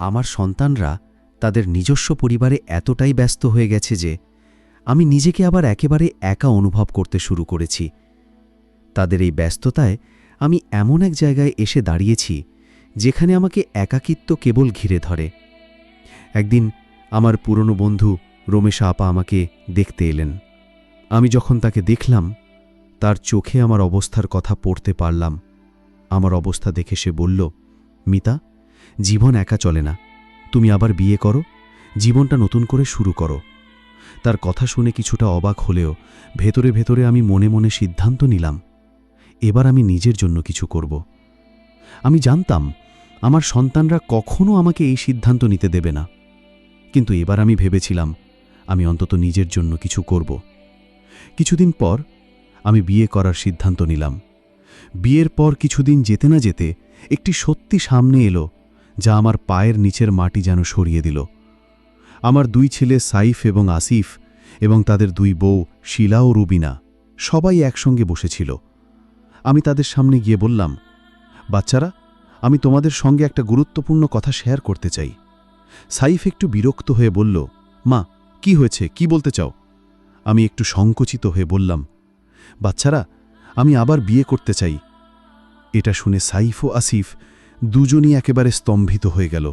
আমার সন্তানরা তাদের নিজস্ব পরিবারে এতটাই ব্যস্ত হয়ে গেছে যে, আমি নিজেকে আবার একেবারে একা অনুভব করতে শুরু করেছি। তাদের এই ব্যস্ততায় আমি এমন এক জায়গায় এসে দাঁড়িয়েছি, যেখানে আমাকে একাকিত্ব কেবল ঘিরে ধরে। একদিন আমার পুরনো বন্ধু রমেশা আপা আমাকে দেখতে এলেন। আমি যখন তাকে দেখলাম, তার চোখে আমার অবস্থার কথা পড়তে পারলাম। আমার অবস্থা দেখে সে বলল, মিতা জীবন একা চলে না। তুমি আবার বিয়ে করো, জীবনটা নতুন করে শুরু করো। তার কথা শুনে কিছুটা অবাক হলেও ভেতরে ভেতরে আমি মনে মনে সিদ্ধান্ত নিলাম, এবার আমি নিজের জন্য কিছু করব। আমি জানতাম, আমার সন্তানরা কখনো আমাকে এই সিদ্ধান্ত নিতে দেবে না। কিন্তু এবার আমি ভেবেছিলাম, আমি অন্তত নিজের জন্য কিছু করব। কিছুদিন পর আমি বিয়ে করার সিদ্ধান্ত নিলাম। বিয়ের পর কিছুদিন যেতে না যেতে একটি সত্যি সামনে এলো যা আমার পায়ের নিচের মাটি যেন সরিয়ে দিল। আমার দুই ছেলে সাইফ এবং আসিফ এবং তাদের দুই বউ শিলা ও রুবিনা সবাই একসঙ্গে বসেছিল। আমি তাদের সামনে গিয়ে বললাম, বাচ্চারা, আমি তোমাদের সঙ্গে একটা গুরুত্বপূর্ণ কথা শেয়ার করতে চাই। সাইফ একটু বিরক্ত হয়ে বলল, মা, কি হয়েছে? কি বলতে চাও? আমি একটু সংকুচিত হয়ে বললাম, বাচ্চারা, আমি আবার বিয়ে করতে চাই। এটা শুনে সাইফ ও আসিফ দুজনই একেবারে স্তম্ভিত হয়ে গেল।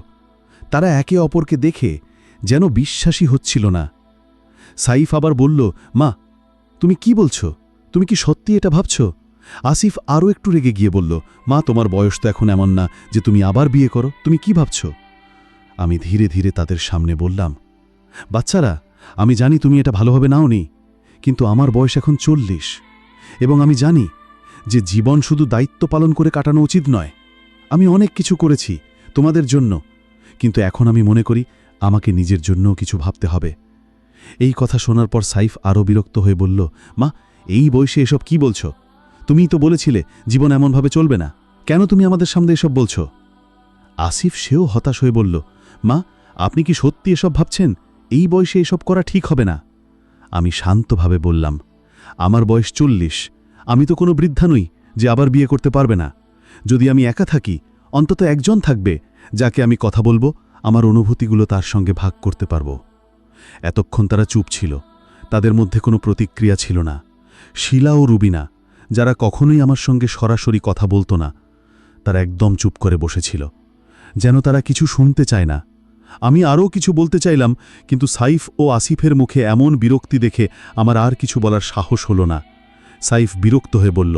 তারা একে অপরকে দেখে যেন বিশ্বাসী হচ্ছিল না। সাইফ আবার বলল, মা, তুমি কি বলছো? তুমি কি সত্যি এটা ভাবছ? আসিফ আরও একটু রেগে গিয়ে বলল, মা, তোমার বয়স তো এখন এমন না যে তুমি আবার বিয়ে করো। তুমি কি ভাবছ? আমি ধীরে ধীরে তাদের সামনে বললাম, বাচ্চারা, আমি জানি তুমি এটা ভালোভাবে নাওনি, কিন্তু আমার বয়স এখন চল্লিশ। এবং আমি জানি যে জীবন শুধু দায়িত্ব পালন করে কাটানো উচিত নয় আমি অনেক কিছু করেছি তোমাদের জন্য, কিন্তু এখন আমি মনে করি আমাকে নিজের জন্যও কিছু ভাবতে হবে। এই কথা শোনার পর সাইফ আরও বিরক্ত হয়ে বলল, মা, এই বয়সে এসব কি বলছো? তুমিই তো বলেছিলে জীবন এমনভাবে চলবে না। কেন তুমি আমাদের সামনে এসব বলছো? আসিফ সেও হতাশ হয়ে বলল, মা, আপনি কি সত্যি এসব ভাবছেন? এই বয়সে এসব করা ঠিক হবে না। আমি শান্তভাবে বললাম, আমার বয়স চল্লিশ, আমি তো কোনো বৃদ্ধা নই যে আবার বিয়ে করতে পারবে না। যদি আমি একা থাকি, অন্তত একজন থাকবে যাকে আমি কথা বলব, আমার অনুভূতিগুলো তার সঙ্গে ভাগ করতে পারব। এতক্ষণ তারা চুপ ছিল, তাদের মধ্যে কোনো প্রতিক্রিয়া ছিল না। শিলা ও রুবিনা, যারা কখনোই আমার সঙ্গে সরাসরি কথা বলতো না, তারা একদম চুপ করে বসেছিল, যেন তারা কিছু শুনতে চায় না। আমি আরও কিছু বলতে চাইলাম, কিন্তু সাইফ ও আসিফের মুখে এমন বিরক্তি দেখে আমার আর কিছু বলার সাহস হলো না। সাইফ বিরক্ত হয়ে বলল,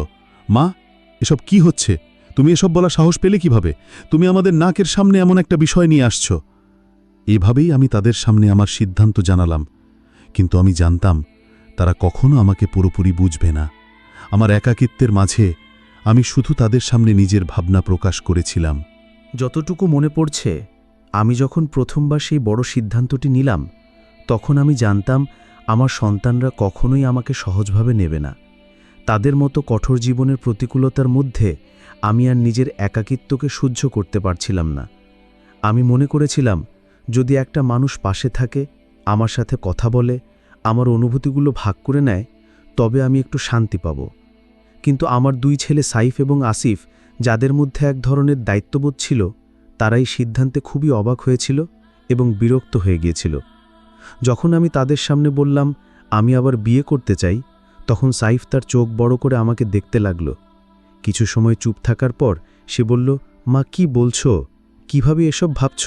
মা, এসব কি হচ্ছে? তুমি এসব বলা সাহস পেলে কীভাবে? তুমি আমাদের নাকের সামনে এমন একটা বিষয় নিয়ে আসছ। এভাবেই আমি তাদের সামনে আমার সিদ্ধান্ত জানালাম। কিন্তু আমি জানতাম, তারা কখনো আমাকে পুরোপুরি বুঝবে না। আমার একাকিত্বের মাঝে আমি শুধু তাদের সামনে নিজের ভাবনা প্রকাশ করেছিলাম। যতটুকু মনে পড়ছে, আমি যখন প্রথমবার সেই বড় সিদ্ধান্তটি নিলাম, তখন আমি জানতাম, আমার সন্তানরা কখনোই আমাকে সহজভাবে নেবে না। তাদের মতো কঠোর জীবনের প্রতিকূলতার মধ্যে আমি আর নিজের একাকিত্বকে সহ্য করতে পারছিলাম না। আমি মনে করেছিলাম, যদি একটা মানুষ পাশে থাকে, আমার সাথে কথা বলে, আমার অনুভূতিগুলো ভাগ করে নেয়, তবে আমি একটু শান্তি পাব। কিন্তু আমার দুই ছেলে সাইফ এবং আসিফ, যাদের মধ্যে এক ধরনের দায়িত্ববোধ ছিল, তারাই সিদ্ধান্তে খুবই অবাক হয়েছিল এবং বিরক্ত হয়ে গিয়েছিল। যখন আমি তাদের সামনে বললাম, আমি আবার বিয়ে করতে চাই তখন সাইফ তার চোখ বড় করে আমাকে দেখতে লাগল। কিছু সময় চুপ থাকার পর সে বলল, মা, কি বলছো? কীভাবে এসব ভাবছ?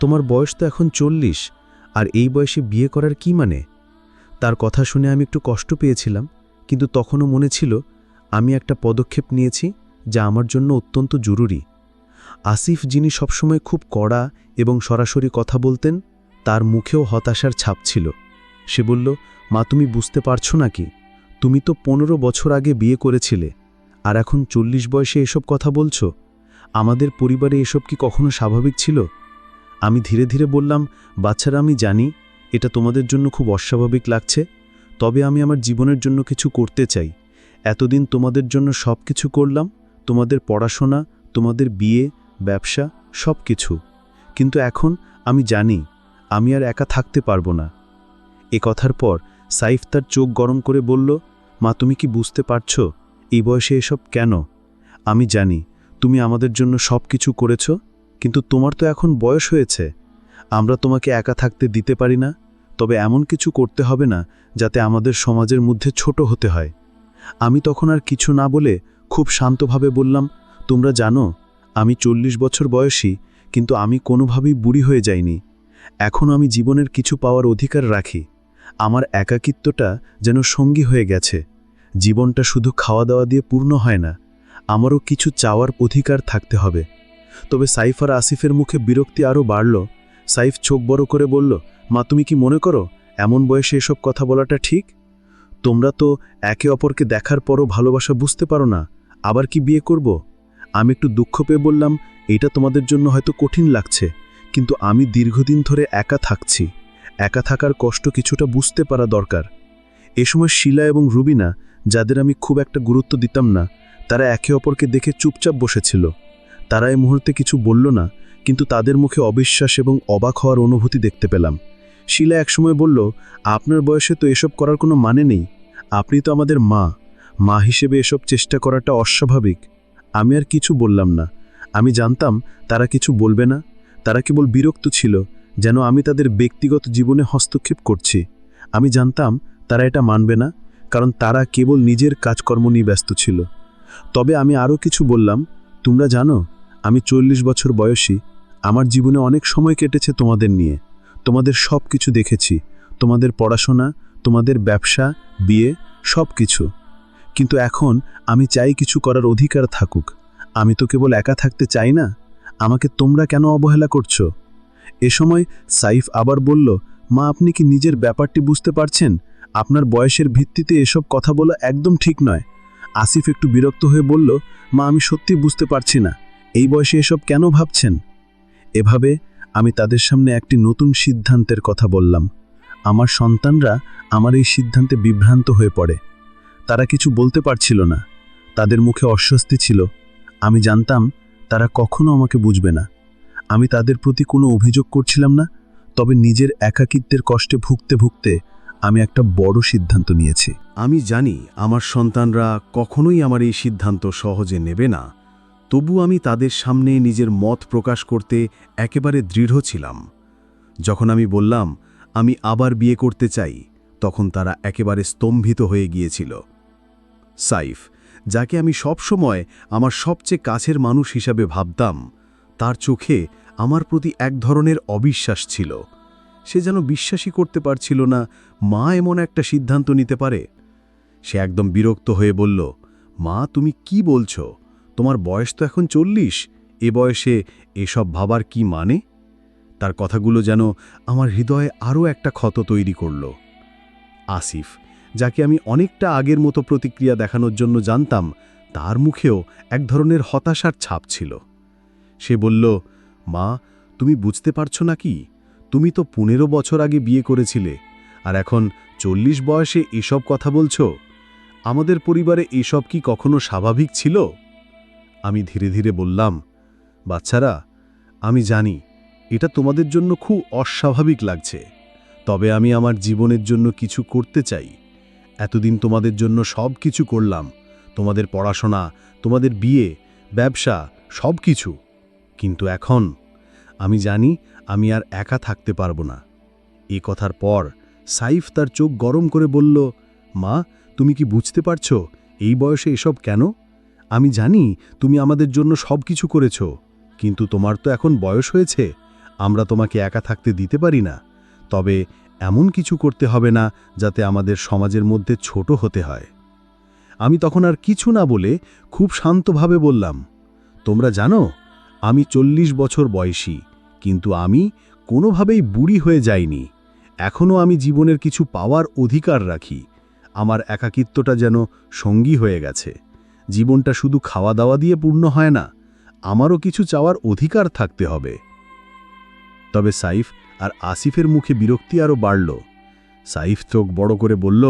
তোমার বয়স তো এখন চল্লিশ, আর এই বয়সে বিয়ে করার কি মানে? তার কথা শুনে আমি একটু কষ্ট পেয়েছিলাম, কিন্তু তখনও মনে ছিল, আমি একটা পদক্ষেপ নিয়েছি যা আমার জন্য অত্যন্ত জরুরি। আসিফ যিনি সবসময় খুব কড়া এবং সরাসরি কথা বলতেন, তার মুখেও হতাশার ছাপ ছিল। সে বলল, মা, তুমি বুঝতে পারছ নাকি? তুমি তো পনেরো বছর আগে বিয়ে করেছিলে, আর এখন চল্লিশ বয়সে এসব কথা বলছো? আমাদের পরিবারে এসব কি কখনো স্বাভাবিক ছিল? আমি ধীরে ধীরে বললাম, বাচ্চারা আমি জানি, এটা তোমাদের জন্য খুব অস্বাভাবিক লাগছে, তবে আমি আমার জীবনের জন্য কিছু করতে চাই। এতদিন তোমাদের জন্য সব কিছু করলাম, তোমাদের পড়াশোনা, তোমাদের বিয়ে, ব্যবসা সব কিছু কিন্তু এখন আমি জানি, আমি আর একা থাকতে পারব না। এ কথার পর সাইফ তার চোখ গরম করে বলল মা, তুমি কি বুঝতে পারছ এই বয়সে এসব কেন? আমি জানি তুমি আমাদের জন্য সব কিছু করেছ, কিন্তু তোমার তো এখন বয়স হয়েছে। আমরা তোমাকে একা থাকতে দিতে পারি না, তবে এমন কিছু করতে হবে না যাতে আমাদের সমাজের মধ্যে ছোট হতে হয়। আমি তখন আর কিছু না বলে খুব শান্তভাবে বললাম, তোমরা জানো, আমি চল্লিশ বছর বয়সী, কিন্তু আমি কোনোভাবেই বুড়ি হয়ে যাইনি। এখন আমি জীবনের কিছু পাওয়ার অধিকার রাখি। আমার একাকিত্বটা যেন সঙ্গী হয়ে গেছে। জীবনটা শুধু খাওয়া দাওয়া দিয়ে পূর্ণ হয় না, আমারও কিছু চাওয়ার অধিকার থাকতে হবে। তবে সাইফ আর আসিফের মুখে বিরক্তি আরও বাড়ল। সাইফ চোখ বড় করে বলল, মা, তুমি কি মনে করো এমন বয়সে এসব কথা বলাটা ঠিক? তোমরা তো একে অপরকে দেখার পরও ভালোবাসা বুঝতে পারো না, আবার কি বিয়ে করব? আমি একটু দুঃখ পেয়ে বললাম, এটা তোমাদের জন্য হয়তো কঠিন লাগছে, কিন্তু আমি দীর্ঘদিন ধরে একা থাকছি। একা থাকার কষ্ট কিছুটা বুঝতে পারা দরকার। এ সময় শিলা এবং রুবিনা যাদের আমি খুব একটা গুরুত্ব দিতাম না, তারা একে অপরকে দেখে চুপচাপ বসেছিল। তারা এই মুহূর্তে কিছু বলল না, কিন্তু তাদের মুখে অবিশ্বাস এবং অবাক হওয়ার অনুভূতি দেখতে পেলাম। শিলা একসময় বলল, আপনার বয়সে তো এসব করার কোনো মানে নেই। আপনি তো আমাদের মা। মা হিসেবে এসব চেষ্টা করাটা অস্বাভাবিক। আমি আর কিছু বললাম না। আমি জানতাম, তারা কিছু বলবে না। তারা কেবল বিরক্ত ছিল, যেন আমি তাদের ব্যক্তিগত জীবনে হস্তক্ষেপ করছি। আমি জানতাম, তারা এটা মানবে না। কারণ তারা কেবল নিজের কাজকর্ম নিয়ে ব্যস্ত ছিল। তবে আমি আরও কিছু বললাম, তোমরা জানো, আমি চল্লিশ বছর বয়সী, আমার জীবনে অনেক সময় কেটেছে তোমাদের নিয়ে। তোমাদের সব কিছু দেখেছি, তোমাদের পড়াশোনা, তোমাদের ব্যবসা, বিয়ে সব কিছু কিন্তু এখন আমি চাই কিছু করার অধিকার থাকুক। আমি তো কেবল একা থাকতে চাই না। আমাকে তোমরা কেন অবহেলা করছ? এ সময় সাইফ আবার বলল, মা, আপনি কি নিজের ব্যাপারটি বুঝতে পারছেন? আপনার বয়সের ভিত্তিতে এসব কথা বলা একদম ঠিক নয়। আসিফ একটু বিরক্ত হয়ে বলল, মা, আমি সত্যি বুঝতে পারছি না। এই বয়সে এসব কেন ভাবছেন? এভাবে আমি তাদের সামনে একটি নতুন সিদ্ধান্তের কথা বললাম। আমার সন্তানরা আমার এই সিদ্ধান্তে বিভ্রান্ত হয়ে পড়ে। তারা কিছু বলতে পারছিল না। তাদের মুখে অস্বস্তি ছিল। আমি জানতাম, তারা কখনো আমাকে বুঝবে না। আমি তাদের প্রতি কোনো অভিযোগ করছিলাম না, তবে নিজের একাকিত্বের কষ্টে ভুগতে ভুগতে আমি একটা বড় সিদ্ধান্ত নিয়েছি। আমি জানি আমার সন্তানরা কখনোই আমার এই সিদ্ধান্ত সহজে নেবে না, তবু আমি তাদের সামনে নিজের মত প্রকাশ করতে একেবারে দৃঢ় ছিলাম। যখন আমি বললাম, আমি আবার বিয়ে করতে চাই, তখন তারা একেবারে স্তম্ভিত হয়ে গিয়েছিল। সাইফ, যাকে আমি সবসময় আমার সবচেয়ে কাছের মানুষ হিসাবে ভাবতাম, তার চোখে আমার প্রতি এক ধরনের অবিশ্বাস ছিল। সে যেন বিশ্বাসই করতে পারছিল না, মা এমন একটা সিদ্ধান্ত নিতে পারে। সে একদম বিরক্ত হয়ে বলল, মা, তুমি কি বলছ? তোমার বয়স তো এখন চল্লিশ, এ বয়সে এসব ভাবার কি মানে? তার কথাগুলো যেন আমার হৃদয়ে আরও একটা ক্ষত তৈরি করল। আসিফ, যাকে আমি অনেকটা আগের মতো প্রতিক্রিয়া দেখানোর জন্য জানতাম, তার মুখেও এক ধরনের হতাশার ছাপ ছিল। সে বলল, মা, তুমি বুঝতে পারছ না কি? তুমি তো পনেরো বছর আগে বিয়ে করেছিলে, আর এখন চল্লিশ বয়সে এসব কথা বলছো? আমাদের পরিবারে এসব কি কখনো স্বাভাবিক ছিল? আমি ধীরে ধীরে বললাম, বাচ্চারা, আমি জানি, এটা তোমাদের জন্য খুব অস্বাভাবিক লাগছে, তবে আমি আমার জীবনের জন্য কিছু করতে চাই। এতদিন তোমাদের জন্য সব কিছু করলাম, তোমাদের পড়াশোনা, তোমাদের বিয়ে, ব্যবসা, সব কিছু। কিন্তু এখন আমি জানি আমি আর একা থাকতে পারব না। এ কথার পর সাইফ তার চোখ গরম করে বলল, মা, তুমি কি বুঝতে পারছ এই বয়সে এসব কেন? আমি জানি তুমি আমাদের জন্য সব কিছু করেছ, কিন্তু তোমার তো এখন বয়স হয়েছে, আমরা তোমাকে একা থাকতে দিতে পারি না। তবে এমন কিছু করতে হবে না যাতে আমাদের সমাজের মধ্যে ছোট হতে হয়। আমি তখন আর কিছু না বলে খুব শান্তভাবে বললাম, তোমরা জানো, আমি চল্লিশ বছর বয়সী কিন্তু আমি কোনোভাবেই বুড়ি হয়ে যাইনি। এখনও আমি জীবনের কিছু পাওয়ার অধিকার রাখি। আমার একাকিত্বটা যেন সঙ্গী হয়ে গেছে। জীবনটা শুধু খাওয়া দাওয়া দিয়ে পূর্ণ হয় না, আমারও কিছু চাওয়ার অধিকার থাকতে হবে। তবে সাইফ আর আসিফের মুখে বিরক্তি আরও বাড়ল। সাইফ চোখ বড় করে বলল,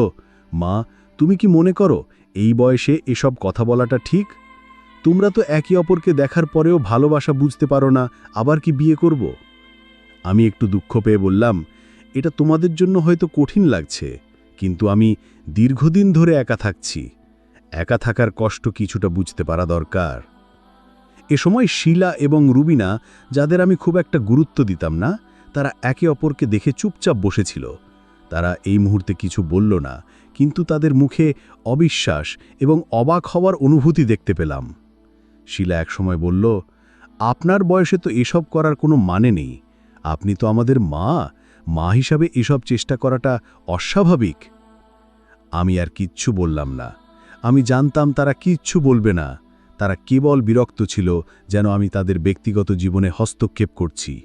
মা, তুমি কি মনে করো এই বয়সে এসব কথা বলাটা ঠিক? তোমরা তো একে অপরকে দেখার পরেও ভালোবাসা বুঝতে পারো না, আবার কি বিয়ে করব? আমি একটু দুঃখ পেয়ে বললাম, এটা তোমাদের জন্য হয়তো কঠিন লাগছে, কিন্তু আমি দীর্ঘদিন ধরে একা থাকছি। একা থাকার কষ্ট কিছুটা বুঝতে পারা দরকার। এ সময় শিলা এবং রুবিনা, যাদের আমি খুব একটা গুরুত্ব দিতাম না, তারা একে অপরকে দেখে চুপচাপ বসেছিল। তারা এই মুহূর্তে কিছু বলল না, কিন্তু তাদের মুখে অবিশ্বাস এবং অবাক হওয়ার অনুভূতি দেখতে পেলাম। শিলা একসময় বলল, আপনার বয়সে তো এসব করার কোনো মানে নেই। আপনি তো আমাদের মা। মা হিসাবে এসব চেষ্টা করাটা অস্বাভাবিক। আমি আর কিচ্ছু বললাম না। আমি জানতাম তারা কিচ্ছু বলবে না। তারা কেবল বিরক্ত ছিল যেন আমি তাদের ব্যক্তিগত জীবনে হস্তক্ষেপ করছি।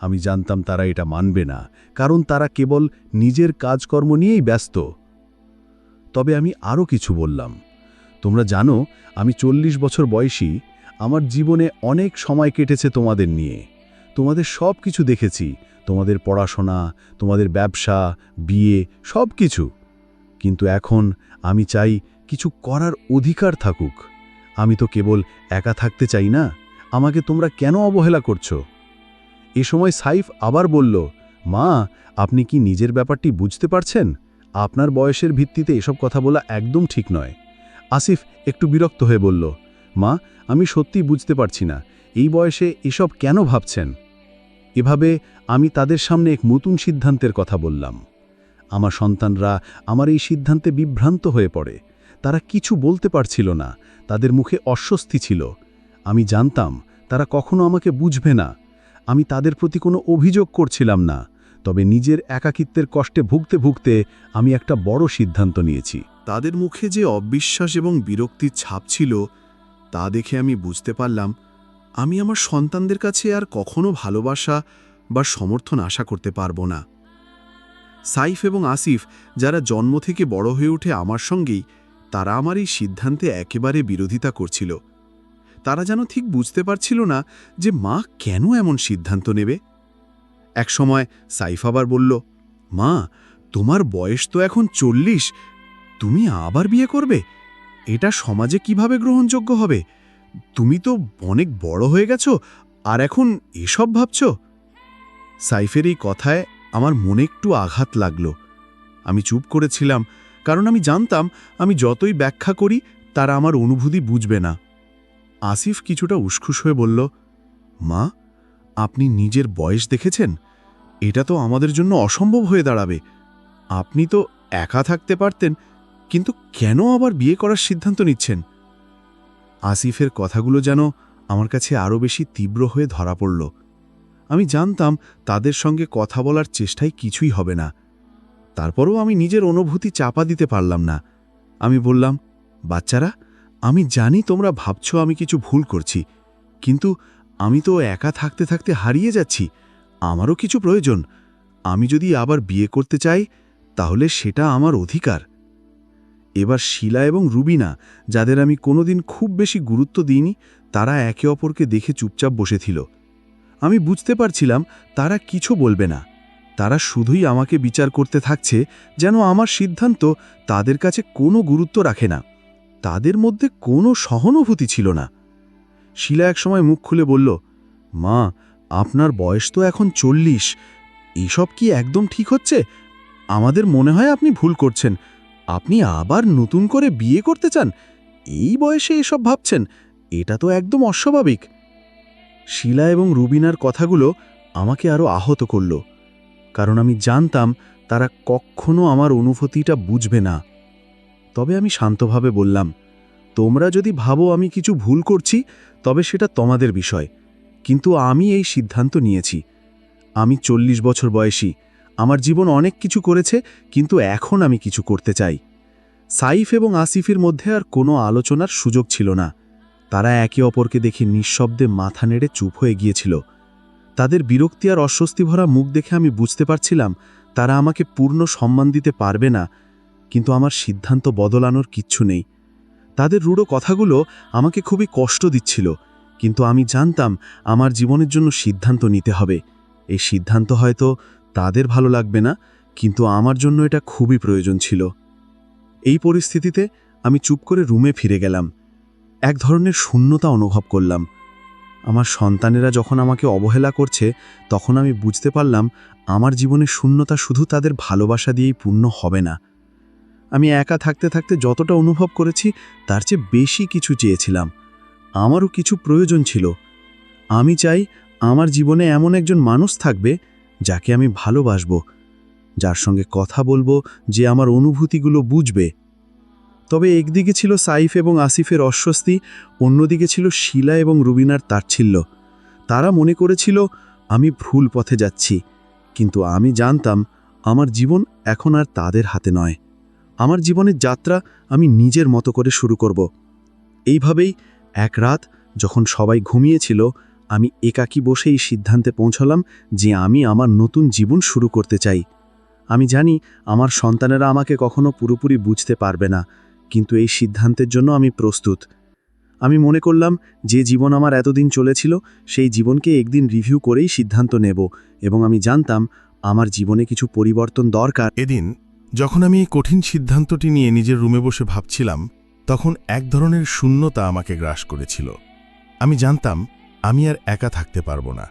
আমি জানতাম তারা এটা মানবে না, কারণ তারা কেবল নিজের কাজকর্ম নিয়েই ব্যস্ত। তবে আমি আরও কিছু বললাম। তোমরা জানো, আমি চল্লিশ বছর বয়সী, আমার জীবনে অনেক সময় কেটেছে তোমাদের নিয়ে। তোমাদের সব কিছু দেখেছি, তোমাদের পড়াশোনা, তোমাদের ব্যবসা, বিয়ে সব কিছু কিন্তু এখন আমি চাই কিছু করার অধিকার থাকুক। আমি তো কেবল একা থাকতে চাই না, আমাকে তোমরা কেন অবহেলা করছ? এ সময় সাইফ আবার বলল, মা, আপনি কি নিজের ব্যাপারটি বুঝতে পারছেন? আপনার বয়সের ভিত্তিতে এসব কথা বলা একদম ঠিক নয়। আসিফ একটু বিরক্ত হয়ে বলল, মা, আমি সত্যি বুঝতে পারছি না, এই বয়সে এসব কেন ভাবছেন? এভাবে আমি তাদের সামনে এক নতুন সিদ্ধান্তের কথা বললাম। আমার সন্তানরা আমার এই সিদ্ধান্তে বিভ্রান্ত হয়ে পড়ে। তারা কিছু বলতে পারছিল না, তাদের মুখে অস্বস্তি ছিল। আমি জানতাম, তারা কখনো আমাকে বুঝবে না। আমি তাদের প্রতি কোনো অভিযোগ করছিলাম না, তবে নিজের একাকিত্বের কষ্টে ভুগতে ভুগতে আমি একটা বড় সিদ্ধান্ত নিয়েছি। তাদের মুখে যে অবিশ্বাস এবং বিরক্তির ছাপ ছিল, তা দেখে আমি বুঝতে পারলাম, আমি আমার সন্তানদের কাছে আর কখনো ভালোবাসা বা সমর্থন আশা করতে পারব না। সাইফ এবং আসিফ যারা জন্ম থেকে বড় হয়ে ওঠে আমার সঙ্গেই, তারা আমার এই সিদ্ধান্তে একেবারে বিরোধিতা করছিল। তারা যেন ঠিক বুঝতে পারছিল না যে মা কেন এমন সিদ্ধান্ত নেবে। একসময় সাইফ আবার বলল, মা, তোমার বয়স তো এখন চল্লিশ তুমি আবার বিয়ে করবে? এটা সমাজে কীভাবে গ্রহণযোগ্য হবে? তুমি তো অনেক বড় হয়ে গেছো, আর এখন এসব ভাবছ? সাইফের এই কথায় আমার মনে একটু আঘাত লাগল। আমি চুপ করেছিলাম, কারণ আমি জানতাম, আমি যতই ব্যাখ্যা করি, তারা আমার অনুভূতি বুঝবে না। আসিফ কিছুটা উসখুস হয়ে বলল, মা, আপনি নিজের বয়স দেখেছেন? এটা তো আমাদের জন্য অসম্ভব হয়ে দাঁড়াবে। আপনি তো একা থাকতে পারতেন কিন্তু কেন আবার বিয়ে করার সিদ্ধান্ত নিচ্ছেন? আসিফের কথাগুলো যেন আমার কাছে আরও বেশি তীব্র হয়ে ধরা পড়ল। আমি জানতাম তাদের সঙ্গে কথা বলার চেষ্টায় কিছুই হবে না। তারপরও আমি নিজের অনুভূতি চাপা দিতে পারলাম না। আমি বললাম, বাচ্চারা, আমি জানি তোমরা ভাবছ আমি কিছু ভুল করছি, কিন্তু আমি তো একা থাকতে থাকতে হারিয়ে যাচ্ছি, আমারও কিছু প্রয়োজন। আমি যদি আবার বিয়ে করতে চাই, তাহলে সেটা আমার অধিকার। এবার শিলা এবং রুবিনা, যাদের আমি কোনোদিন খুব বেশি গুরুত্ব দিইনি, তারা একে অপরকে দেখে চুপচাপ বসেছিল। আমি বুঝতে পারছিলাম তারা কিছু বলবে না। তারা শুধুই আমাকে বিচার করতে থাকছে যেন আমার সিদ্ধান্ত তাদের কাছে কোনো গুরুত্ব রাখে না। তাদের মধ্যে কোনো সহানুভূতি ছিল না। শিলা একসময় মুখ খুলে বলল, মা, আপনার বয়স তো এখন চল্লিশ। এসব কি একদম ঠিক হচ্ছে? আমাদের মনে হয় আপনি ভুল করছেন। আপনি আবার নতুন করে বিয়ে করতে চান? এই বয়সে এসব ভাবছেন? এটা তো একদম অস্বাভাবিক। শিলা এবং রুবিনার কথাগুলো আমাকে আরও আহত করল। কারণ আমি জানতাম তারা কখনো আমার অনুভূতিটা বুঝবে না। তবে আমি শান্তভাবে বললাম, তোমরা যদি ভাবো আমি কিছু ভুল করছি, তবে সেটা তোমাদের বিষয়। কিন্তু আমি এই সিদ্ধান্ত নিয়েছি। আমি চল্লিশ বছর বয়সী। আমার জীবন অনেক কিছু করেছে, কিন্তু এখন আমি কিছু করতে চাই। সাইফ এবং আসিফের মধ্যে আর কোনো আলোচনার সুযোগ ছিল না। তারা একে অপরকে দেখে নিঃশব্দে মাথা নেড়ে চুপ হয়ে গিয়েছিল। তাদের বিরক্তি আর অস্বস্তি ভরা মুখ দেখে আমি বুঝতে পারছিলাম, তারা আমাকে পূর্ণ সম্মান দিতে পারবে না, কিন্তু আমার সিদ্ধান্ত বদলানোর কিচ্ছু নেই। তাদের রূঢ় কথাগুলো আমাকে খুবই কষ্ট দিচ্ছিল, কিন্তু আমি জানতাম আমার জীবনের জন্য সিদ্ধান্ত নিতে হবে। এই সিদ্ধান্ত হয়তো তাদের ভালো লাগবে না, কিন্তু আমার জন্য এটা খুবই প্রয়োজন ছিল। এই পরিস্থিতিতে আমি চুপ করে রুমে ফিরে গেলাম। এক ধরনের শূন্যতা অনুভব করলাম। আমার সন্তানেরা যখন আমাকে অবহেলা করছে, তখন আমি বুঝতে পারলাম আমার জীবনের শূন্যতা শুধু তাদের ভালোবাসা দিয়েই পূর্ণ হবে না। আমি একা থাকতে থাকতে যতটা অনুভব করেছি, তার চেয়ে বেশি কিছু চেয়েছিলাম। আমারও কিছু প্রয়োজন ছিল। আমি চাই আমার জীবনে এমন একজন মানুষ থাকবে যাকে আমি ভালোবাসব, যার সঙ্গে কথা বলব, যে আমার অনুভূতিগুলো বুঝবে। তবে একদিকে ছিল সাইফ এবং আসিফের অস্বস্তি, অন্যদিকে ছিল শিলা এবং রুবিনার তাচ্ছিল্য। তারা মনে করেছিল, আমি ভুল পথে যাচ্ছি, কিন্তু আমি জানতাম, আমার জীবন এখন আর তাদের হাতে নয়। আমার জীবনের যাত্রা আমি নিজের মতো করে শুরু করব। এইভাবেই এক রাত যখন সবাই ঘুমিয়েছিল আমি একাকী বসে এই সিদ্ধান্তে পৌঁছলাম যে আমি আমার নতুন জীবন শুরু করতে চাই। আমি জানি আমার সন্তানেরা আমাকে কখনো পুরোপুরি বুঝতে পারবে না, কিন্তু এই সিদ্ধান্তের জন্য আমি প্রস্তুত। আমি মনে করলাম যে জীবন আমার এতদিন চলেছিল, সেই জীবনকে একদিন রিভিউ করেই সিদ্ধান্ত নেব এবং আমি জানতাম আমার জীবনে কিছু পরিবর্তন দরকার। এদিন যখন আমি এই কঠিন সিদ্ধান্তটি নিয়ে নিজের রুমে বসে ভাবছিলাম, তখন এক ধরনের শূন্যতা আমাকে গ্রাস করেছিল। আমি জানতাম আমি আর একা থাকতে পারব না।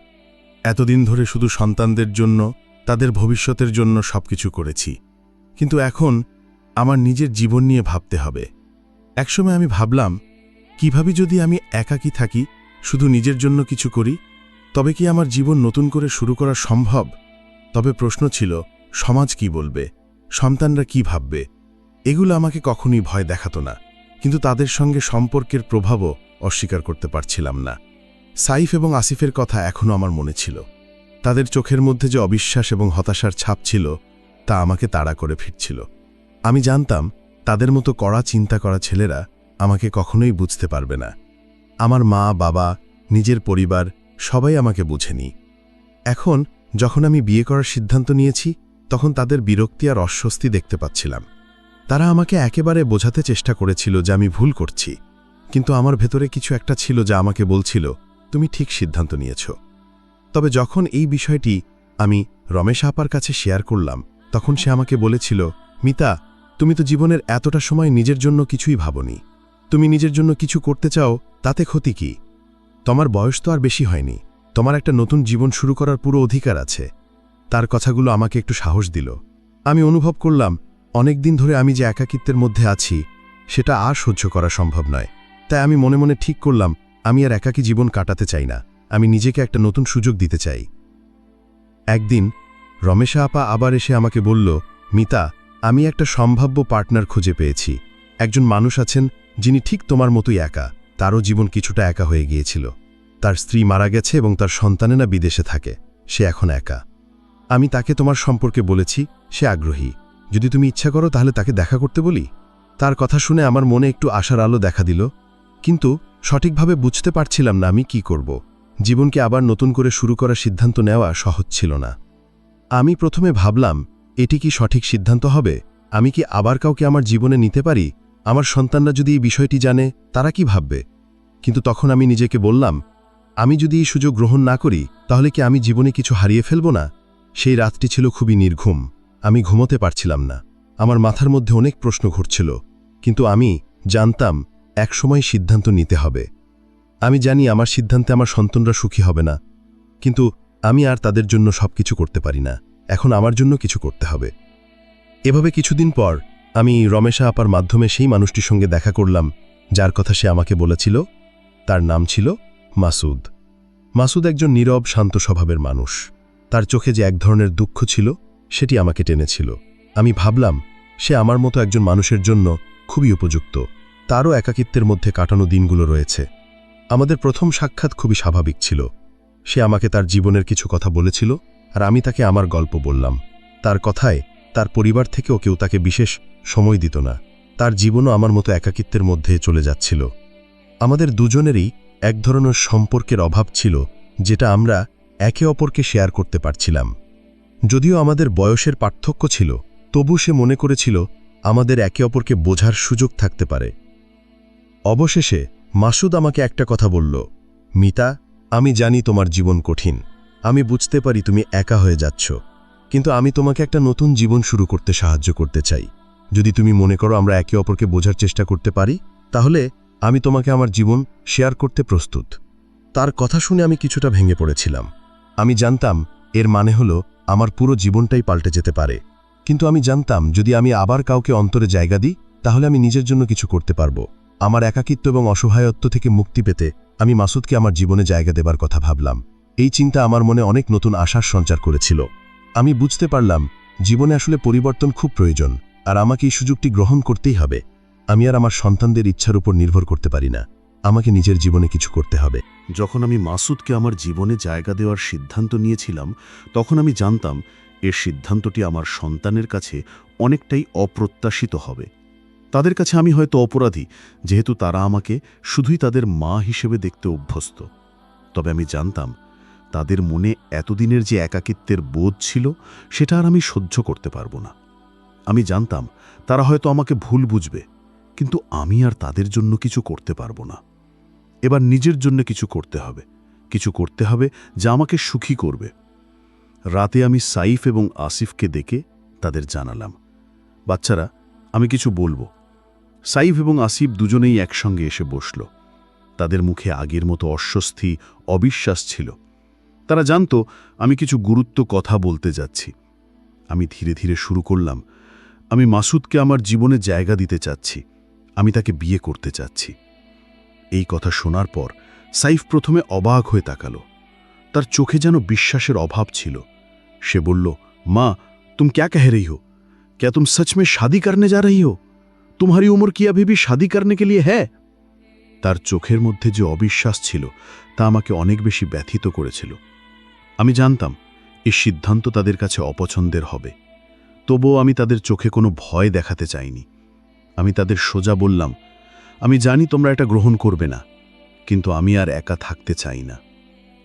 এতদিন ধরে শুধু সন্তানদের জন্য, তাদের ভবিষ্যতের জন্য সবকিছু করেছি। কিন্তু এখন আমার নিজের জীবন নিয়ে ভাবতে হবে। একসময় আমি ভাবলাম, কীভাবে যদি আমি একাকী থাকি, শুধু নিজের জন্য কিছু করি, তবে কি আমার জীবন নতুন করে শুরু করা সম্ভব? তবে প্রশ্ন ছিল, সমাজ কি বলবে? সন্তানরা কি ভাববে? এগুলো আমাকে কখনই ভয় দেখাতো না। কিন্তু তাদের সঙ্গে সম্পর্কের প্রভাবও অস্বীকার করতে পারছিলাম না। সাইফ এবং আসিফের কথা এখনও আমার মনে ছিল। তাদের চোখের মধ্যে যে অবিশ্বাস এবং হতাশার ছাপ ছিল, তা আমাকে তাড়া করে ফিরছিল। আমি জানতাম, তাদের মতো কড়া চিন্তা করা ছেলেরা আমাকে কখনোই বুঝতে পারবে না। আমার মা, বাবা, নিজের পরিবার, সবাই আমাকে বুঝেনি। এখন, যখন আমি বিয়ে করার সিদ্ধান্ত নিয়েছি, তখন তাদের বিরক্তি আর অস্বস্তি দেখতে পাচ্ছিলাম। তারা আমাকে একেবারে বোঝাতে চেষ্টা করেছিল যে আমি ভুল করছি। কিন্তু আমার ভেতরে কিছু একটা ছিল যা আমাকে বলছিল তুমি ঠিক সিদ্ধান্ত নিয়েছ। তবে যখন এই বিষয়টি আমি রমেশ আপার কাছে শেয়ার করলাম, তখন সে আমাকে বলেছিল, মিতা, তুমি তো জীবনের এতটা সময় নিজের জন্য কিছুই ভাবনি। তুমি নিজের জন্য কিছু করতে চাও, তাতে ক্ষতি কি? তোমার বয়স তো আর বেশি হয়নি। তোমার একটা নতুন জীবন শুরু করার পুরো অধিকার আছে। তার কথাগুলো আমাকে একটু সাহস দিল। আমি অনুভব করলাম অনেক দিন ধরে আমি যে একাকিত্বের মধ্যে আছি, সেটা আর সহ্য করা সম্ভব নয়। তাই আমি মনে মনে ঠিক করলাম আমি আর একাকী জীবন কাটাতে চাই না। আমি নিজেকে একটা নতুন সুযোগ দিতে চাই। একদিন, রমেশা আপা আবার এসে আমাকে বলল, মিতা, আমি একটা সম্ভাব্য পার্টনার খুঁজে পেয়েছি। একজন মানুষ আছেন যিনি ঠিক তোমার মতোই একা। তারও জীবন কিছুটা একা হয়ে গিয়েছিল। তার স্ত্রী মারা গেছে এবং তার সন্তানেরা বিদেশে থাকে। সে এখন একা। আমি তাকে তোমার সম্পর্কে বলেছি, সে আগ্রহী। যদি তুমি ইচ্ছা করো তাহলে তাকে দেখা করতে বলি? তার কথা শুনে আমার মনে একটু আশার আলো দেখা দিল। কিন্তু সঠিকভাবে বুঝতে পারছিলাম না আমি কি করব। জীবনকে আবার নতুন করে শুরু করার সিদ্ধান্ত নেওয়া সহজ ছিল না। আমি প্রথমে ভাবলাম, এটি কি সঠিক সিদ্ধান্ত হবে? আমি কি আবার কাউকে আমার জীবনে নিতে পারি? আমার সন্তানরা যদি এই বিষয়টি জানে, তারা কি ভাববে? কিন্তু তখন আমি নিজেকে বললাম, আমি যদি এই সুযোগ গ্রহণ না করি, তাহলে কি আমি জীবনে কিছু হারিয়ে ফেলব না? সেই রাতটি ছিল খুবই নির্ঘুম। আমি ঘুমোতে পারছিলাম না। আমার মাথার মধ্যে অনেক প্রশ্ন ঘুরছিল। কিন্তু আমি জানতাম একসময় সিদ্ধান্ত নিতে হবে। আমি জানি আমার সিদ্ধান্তে আমার সন্তানরা সুখী হবে না, কিন্তু আমি আর তাদের জন্য সবকিছু করতে পারি না। এখন আমার জন্য কিছু করতে হবে। এভাবে কিছুদিন পর আমি রমেশা আপার মাধ্যমে সেই মানুষটির সঙ্গে দেখা করলাম, যার কথা সে আমাকে বলেছিল। তার নাম ছিল মাসুদ। মাসুদ একজন নীরব, শান্ত স্বভাবের মানুষ। তার চোখে যে এক ধরনের দুঃখ ছিল, সেটি আমাকে টেনেছিল। আমি ভাবলাম, সে আমার মতো একজন মানুষের জন্য খুবই উপযুক্ত। তারও একাকিত্বের মধ্যে কাটানো দিনগুলো রয়েছে। আমাদের প্রথম সাক্ষাৎ খুবই স্বাভাবিক ছিল। সে আমাকে তার জীবনের কিছু কথা বলেছিল আর আমি তাকে আমার গল্প বললাম। তার কথায় তার পরিবার থেকেও কেউ তাকে বিশেষ সময় দিত না। তার জীবনও আমার মতো একাকিত্বের মধ্যে চলে যাচ্ছিল। আমাদের দুজনেরই এক ধরনের সম্পর্কের অভাব ছিল যেটা আমরা একে অপরকে শেয়ার করতে পারছিলাম। যদিও আমাদের বয়সের পার্থক্য ছিল, তবু সে মনে করেছিল আমাদের একে অপরকে বোঝার সুযোগ থাকতে পারে। অবশেষে মাসুদ আমাকে একটা কথা বলল, মিতা, আমি জানি তোমার জীবন কঠিন। আমি বুঝতে পারি তুমি একা হয়ে যাচ্ছ। কিন্তু আমি তোমাকে একটা নতুন জীবন শুরু করতে সাহায্য করতে চাই। যদি তুমি মনে করো আমরা একে অপরকে বোঝার চেষ্টা করতে পারি, তাহলে আমি তোমাকে আমার জীবন শেয়ার করতে প্রস্তুত। তার কথা শুনে আমি কিছুটা ভেঙে পড়েছিলাম। আমি জানতাম এর মানে হলো আমার পুরো জীবনটাই পাল্টে যেতে পারে। কিন্তু আমি জানতাম যদি আমি আবার কাউকে অন্তরে জায়গা দিই, তাহলে আমি নিজের জন্য কিছু করতে পারব। আমার একাকিত্ব এবং অসহায়ত্ব থেকে মুক্তি পেতে আমি মাসুদকে আমার জীবনে জায়গা দেবার কথা ভাবলাম। এই চিন্তা আমার মনে অনেক নতুন আশার সঞ্চার করেছিল। আমি বুঝতে পারলাম, জীবনে আসলে পরিবর্তন খুব প্রয়োজন, আর আমাকে এই সুযোগটি গ্রহণ করতেই হবে। আমি আর আমার সন্তানদের ইচ্ছার উপর নির্ভর করতে পারি না। আমাকে নিজের জীবনে কিছু করতে হবে। যখন আমি মাসুদকে আমার জীবনে জায়গা দেওয়ার সিদ্ধান্ত নিয়েছিলাম, তখন আমি জানতাম, এর সিদ্ধান্তটি আমার সন্তানের কাছে অনেকটাই অপ্রত্যাশিত হবে। তাদের কাছে আমি হয়তো অপরাধী, যেহেতু তারা আমাকে শুধুই তাদের মা হিসেবে দেখতে অভ্যস্ত। তবে আমি জানতাম, তাদের মনে এতদিনের যে একাকিত্বের বোধ ছিল, সেটা আর আমি সহ্য করতে পারব না। আমি জানতাম, তারা হয়তো আমাকে ভুল বুঝবে, কিন্তু আমি আর তাদের জন্য কিছু করতে পারব না। এবার নিজের জন্য কিছু করতে হবে, কিছু করতে হবে যা আমাকে সুখী করবে। রাতে আমি সাইফ এবং আসিফকে ডেকে তাদের জানালাম, বাচ্চারা, আমি কিছু বলব। সাইফ এবং আসিফ দুজনেই একসঙ্গে এসে বসল। তাদের মুখে আগের মতো অস্বস্তি, অবিশ্বাস ছিল। তারা জানত, আমি কিছু গুরুত্ব কথা বলতে যাচ্ছি। আমি ধীরে ধীরে শুরু করলাম, আমি মাসুদকে আমার জীবনে জায়গা দিতে চাচ্ছি, আমি তাকে বিয়ে করতে চাচ্ছি। এই কথা শোনার পর সাইফ প্রথমে অবাক হয়ে তাকাল। তার চোখে যেন বিশ্বাসের অভাব ছিল। সে বলল, মা, তুম ক্যা কহ রই হো? ক্যা তুম সচমে শাদি যা রই হো? তোমারি উমর কি আভিবি শাদি কারণে কে লিয়ে হ্যাঁ তার চোখের মধ্যে যে অবিশ্বাস ছিল, তা আমাকে অনেক বেশি ব্যথিত করেছিল। আমি জানতাম, এই সিদ্ধান্ত তাদের কাছে অপছন্দের হবে। তবুও আমি তাদের চোখে কোনো ভয় দেখাতে চাইনি। আমি তাদের সোজা বললাম, আমি জানি তোমরা এটা গ্রহণ করবে না, কিন্তু আমি আর একা থাকতে চাই না।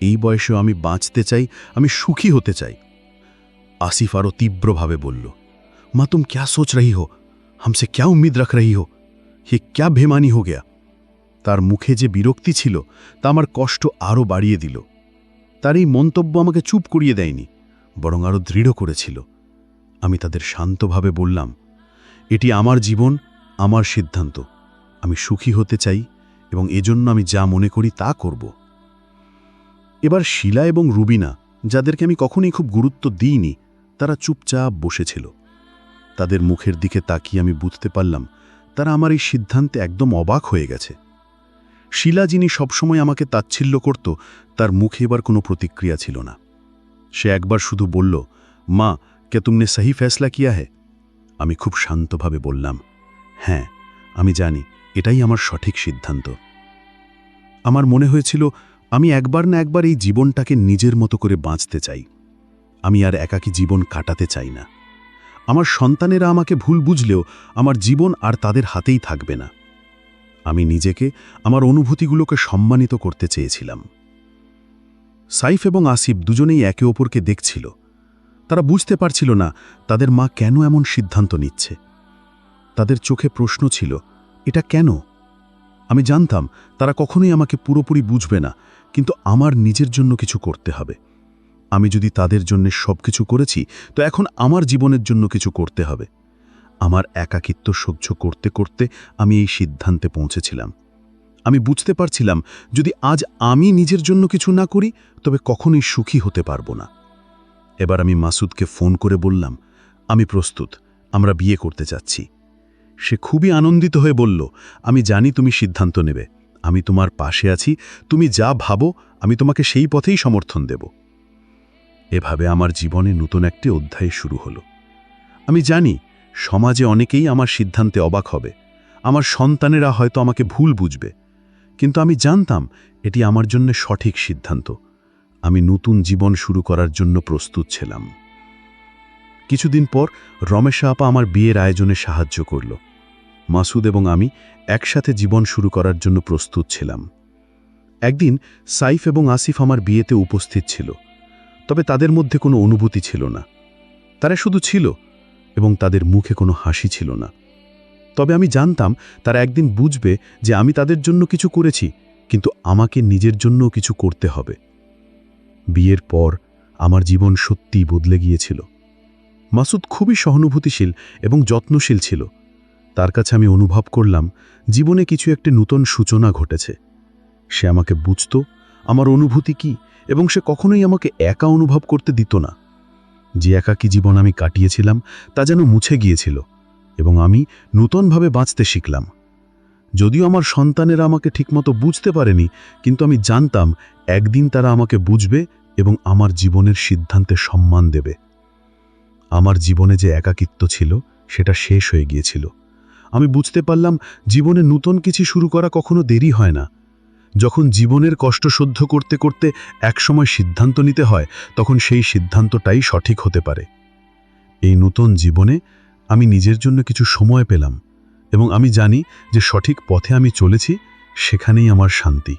এই বয়সেও আমি বাঁচতে চাই, আমি সুখী হতে চাই। আসিফ আরও তীব্রভাবে বলল, মা, তুম ক্যা সোচ রহি হো? হামসে ক্যা উম্মিদ রাখ রহি হো হে ক্যা বেমানি হো গয়া তার মুখে যে বিরক্তি ছিল তা আমার কষ্ট আরও বাড়িয়ে দিল তার এই মন্তব্য আমাকে চুপ করিয়ে দেয়নি বরং আরও দৃঢ় করেছিল আমি তাদের শান্তভাবে বললাম এটি আমার জীবন আমার সিদ্ধান্ত আমি সুখী হতে চাই, এবং এজন্য আমি যা মনে করি তা করব। এবার শিলা এবং রুবিনা, যাদেরকে আমি কখনোই খুব গুরুত্ব দিইনি, তারা চুপচাপ বসেছিল তাদের মুখের দিকে তাকিয়ে আমি বুঝতে পারলাম, তারা আমার এই সিদ্ধান্তে একদম অবাক হয়ে গেছে। শিলা যিনি সবসময় আমাকে তাচ্ছিল্য করত, তার মুখে এবার কোনো প্রতিক্রিয়া ছিল না। সে একবার শুধু বলল, মা, কে তুমনে সহি ফেসলা কিয়া হে? আমি খুব শান্তভাবে বললাম হ্যাঁ আমি জানি, এটাই আমার সঠিক সিদ্ধান্ত। আমার মনে হয়েছিল, আমি একবার না একবার এই জীবনটাকে নিজের মতো করে বাঁচতে চাই। আমি আর একাকী জীবন কাটাতে চাই না। আমার সন্তানেরা আমাকে ভুল বুঝলেও আমার জীবন আর তাদের হাতেই থাকবে না। আমি নিজেকে, আমার অনুভূতিগুলোকে সম্মানিত করতে চেয়েছিলাম। সাইফ এবং আসিফ দুজনেই একে অপরকে দেখছিল। তারা বুঝতে পারছিল না তাদের মা কেন এমন সিদ্ধান্ত নিচ্ছে। তাদের চোখে প্রশ্ন ছিল, এটা কেন? আমি জানতাম, তারা কখনোই আমাকে পুরোপুরি বুঝবে না, কিন্তু আমার নিজের জন্য কিছু করতে হবে। আমি যদি তাদের জন্য সব কিছু করেছি, তো এখন আমার জীবনের জন্য কিছু করতে হবে। আমার একাকিত্ব সহ্য করতে করতে আমি এই সিদ্ধান্তে পৌঁছেছিলাম। আমি বুঝতে পারছিলাম, যদি আজ আমি নিজের জন্য কিছু না করি, তবে কখনোই সুখী হতে পারব না। এবার আমি মাসুদকে ফোন করে বললাম, আমি প্রস্তুত, আমরা বিয়ে করতে যাচ্ছি। সে খুবই আনন্দিত হয়ে বলল, আমি জানি তুমি সিদ্ধান্ত নেবে। আমি তোমার পাশে আছি, তুমি যা ভাবো, আমি তোমাকে সেই পথেই সমর্থন দেব। এভাবে আমার জীবনে নতুন একটি অধ্যায় শুরু হলো। আমি জানি, সমাজে অনেকেই আমার সিদ্ধান্তে অবাক হবে। আমার সন্তানেরা হয়তো আমাকে ভুল বুঝবে। কিন্তু আমি জানতাম, এটি আমার জন্য সঠিক সিদ্ধান্ত। আমি নতুন জীবন শুরু করার জন্য প্রস্তুত ছিলাম। কিছুদিন পর রমেশা আপা আমার বিয়ের আয়োজনে সাহায্য করল। মাসুদ এবং আমি একসাথে জীবন শুরু করার জন্য প্রস্তুত ছিলাম। একদিন সাইফ এবং আসিফ আমার বিয়েতে উপস্থিত ছিল। তবে তাদের মধ্যে কোনো অনুভূতি ছিল না। তারা শুধু ছিল এবং তাদের মুখে কোনো হাসি ছিল না। তবে আমি জানতাম তারা একদিন বুঝবে যে আমি তাদের জন্য কিছু করেছি, কিন্তু আমাকে নিজের জন্যও কিছু করতে হবে। বিয়ের পর আমার জীবন সত্যিই বদলে গিয়েছিল। মাসুদ খুবই সহানুভূতিশীল এবং যত্নশীল ছিল। তার কাছে আমি অনুভব করলাম, জীবনে কিছু একটি নূতন সূচনা ঘটেছে। সে আমাকে বুঝত, আমার অনুভূতি কি এবং সে কখনোই আমাকে একা অনুভব করতে দিত না। যে একাকী জীবন আমি কাটিয়েছিলাম, তা যেন মুছে গিয়েছিল এবং আমি নূতনভাবে বাঁচতে শিখলাম। যদিও আমার সন্তানেরা আমাকে ঠিকমতো বুঝতে পারেনি, কিন্তু আমি জানতাম একদিন তারা আমাকে বুঝবে এবং আমার জীবনের সিদ্ধান্তে সম্মান দেবে। আমার জীবনে যে একাকিত্ব ছিল, সেটা শেষ হয়ে গিয়েছিল। আমি বুঝতে পারলাম, জীবনে নূতন কিছু শুরু করা কখনো দেরি হয় না। যখন জীবনের কষ্ট সহ্য করতে করতে একসময় সিদ্ধান্ত নিতে হয়, তখন সেই সিদ্ধান্তটাই সঠিক হতে পারে। এই নতুন জীবনে আমি নিজের জন্য কিছু সময় পেলাম এবং আমি জানি যে সঠিক পথে আমি চলেছি, সেখানেই আমার শান্তি।